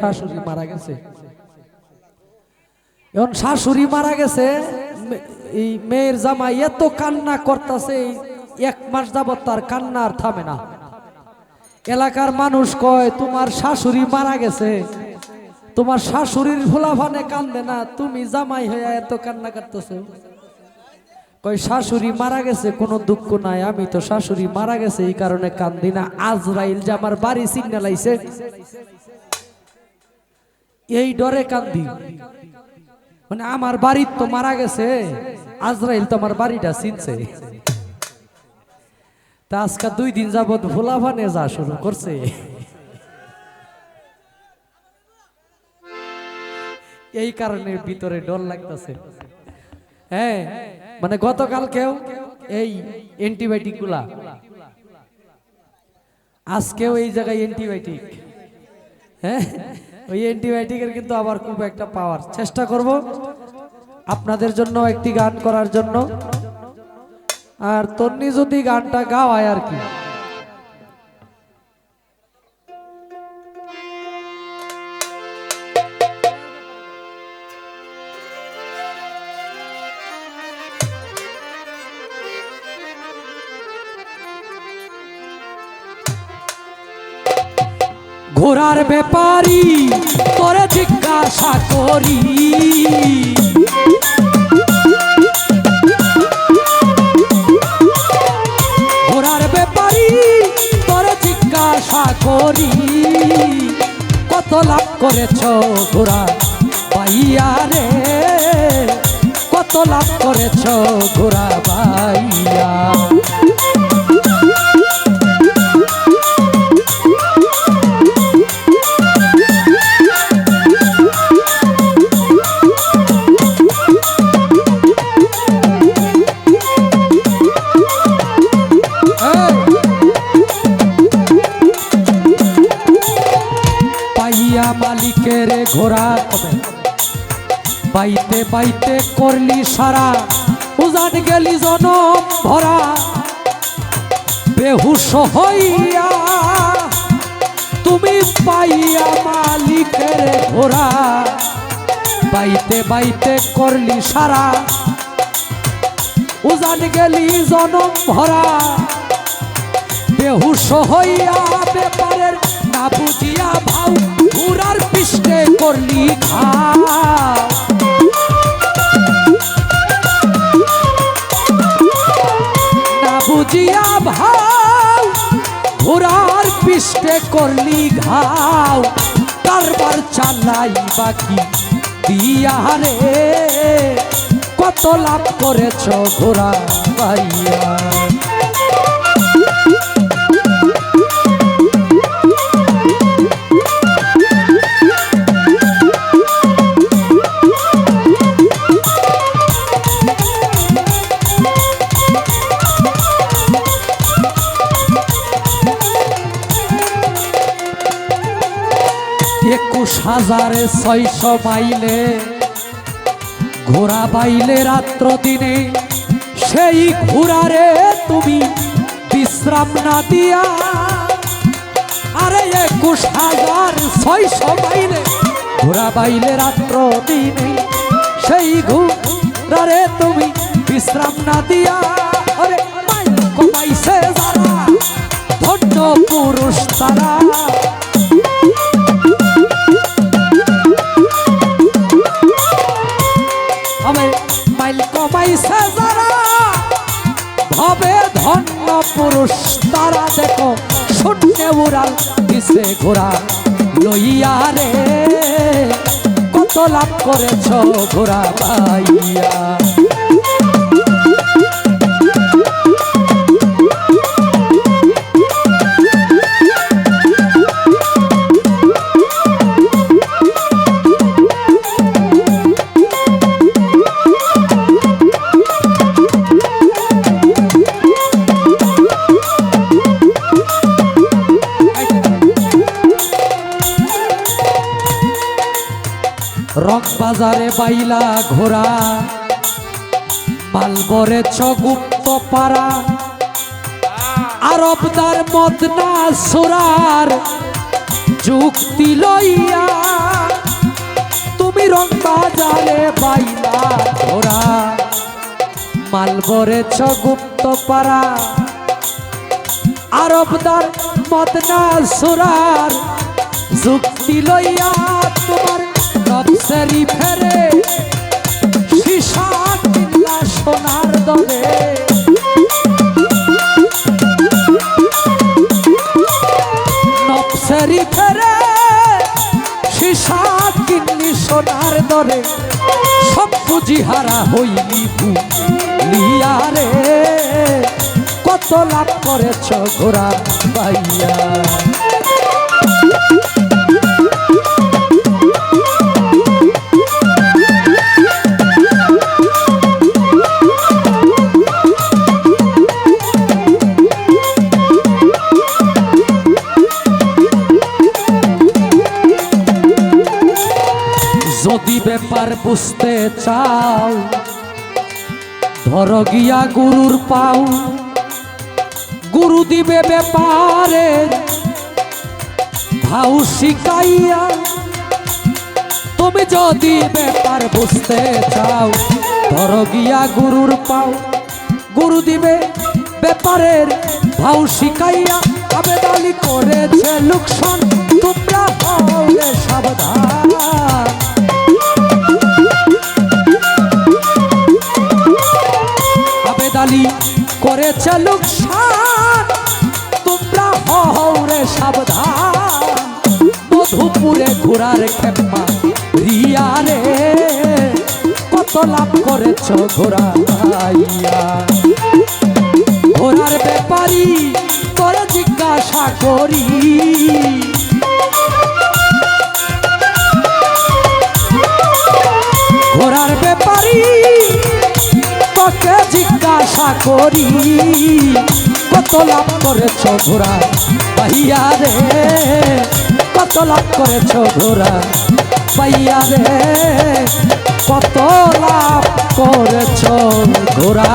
শাশুড়ি মারা গেছে। এখন শাশুড়ি মারা গেছে এই মেয়ের জামাই এত কান্না করতেছে এক মাস যাবত তার কান্না আর থামে না। এলাকার মানুষ কয়, তোমার শাশুড়ি মারা গেছে। তোমার শাশুড়ির ফুলাফানে কান্দে না, তুমি জামাই হয়ে এত কান্না করতেছো। কয়, শাশুড়ি মারা গেছে, কোনো দুঃখ নাই, আমি তো শাশুড়ি মারা গেছে, এই কারণে কান্দি না। আজরাইল যে আমার বাড়ি সিগন্যাল আইছে। এই ডরে কান্দি। মানে আমার বাড়ি তো মারা গেছে, আজরাইল তো আমার বাড়িটা চিনছে। তা আজকে দুই দিন যাবৎ ভোলাভানে যা শুরু করছে। এই কারণে ভিতরে ডর লাগতেছে। হ্যাঁ মানে গতকাল গতকালকেও এই অ্যান্টিবায়োটিকগুলা আজকেও এই জায়গায় অ্যান্টিবায়োটিক। হ্যাঁ ওই অ্যান্টিবায়োটিকের কিন্তু আবার খুব একটা পাওয়ার চেষ্টা করব আপনাদের জন্য একটি গান করার জন্য। আর তন্নি যদি গানটা গাওয়ায় আর কি। ঘোড়ার ব্যাপারি, তোরে জিজ্ঞাসা করি। ঘোড়ার ব্যাপারি, তোরে জিজ্ঞাসা করি। কত লাভ করেছ ঘোড়া পাইয়া রে? কত লাভ করেছ ঘোড়া পাইয়া ঘোড়া কবে? বাইতে বাইতে করলি সারা, উজান গেলি জনম ভরা। বেহুশ হইয়া তুমি পাইয়া মালিকের ঘোড়া। বাইতে বাইতে করলি সারা, উজান গেলি জনম ভরা। বেহুশ হইয়া ব্যাপারের না বুঝিয়া ভাও। ঘুরার পৃষ্ঠে করলি ঘা। না বুঝিয়া ভাও ঘোড়ার পৃষ্ঠে করলি ঘাও কারবার চালাই বাকি দিয়া রে। কত লাভ করেছ ঘোড়া পাইয়া হাজারে ছয়শো মাইলে, ঘোড়া বাইলে রাত্র দিনে, সেই ঘোড়ারে তুমি বিশ্রাম না দিয়া, আরে একুশ হাজার ছয়শো মাইলে, ঘোড়া বাইলে রাত্র দিনে, সেই ঘোড়ারে তুমি বিশ্রাম না দিয়া, আরে কমাইছে যারা, ধন্য পুরুষ তারা। উড়াল দিছে ঘোড়া লইয়া রে? কত লাভ করেছ ঘোড়া পাইয়া? রক বাজারে বাইলা ঘোড়া। মালবরে গুপ্ত পাড়া আরবদার মদনা সুরার যুক্তি লইয়া। তুমি রং বাজারে বাইলা ঘোরা মালবরেছ গুপ্ত পাড়া আরবদার মদনা সুরার যুক্তি লইয়া নবসারি ফেরে। সীসা কিল্লা সোনার দলে। নবসারি ফেরে। সীসা কিন্নি সোনার দরে সব পুঁজি হারা হইলি লিয়া রে কত লাভ করেছ ঘোরা পাইয়া। ব্যাপার বুঝতে চাও, ধর গিয়া গুরুর পাও। গুরু দিবে ব্যাপারে ভাউ শিকাইয়া তুমি যদি ব্যাপার বুঝতে চাও, ধর গিয়া গুরুর পাও। গুরু দিবে ব্যাপারের ভাউ শিকাইয়া আবেদালি করেছে লুকসান, তোমরা সাবধান। আবেদালি করেছে লোকসান। তোমরা হরে সাবধান। মধুপুরে ঘোরার খেপা রিয়া রে কত লাভ করেছ ঘোরা আইয়া ঘোরার ব্যাপারি করে জিজ্ঞাসা করি। ঘোরার ব্যাপারি তোকে জিজ্ঞাসা করি, কত লাভ করেছ ঘোরা পাইয়া রে? কত লাভ করেছ ঘোরা পাইয়া রে? কত লাভ করেছ ঘোরা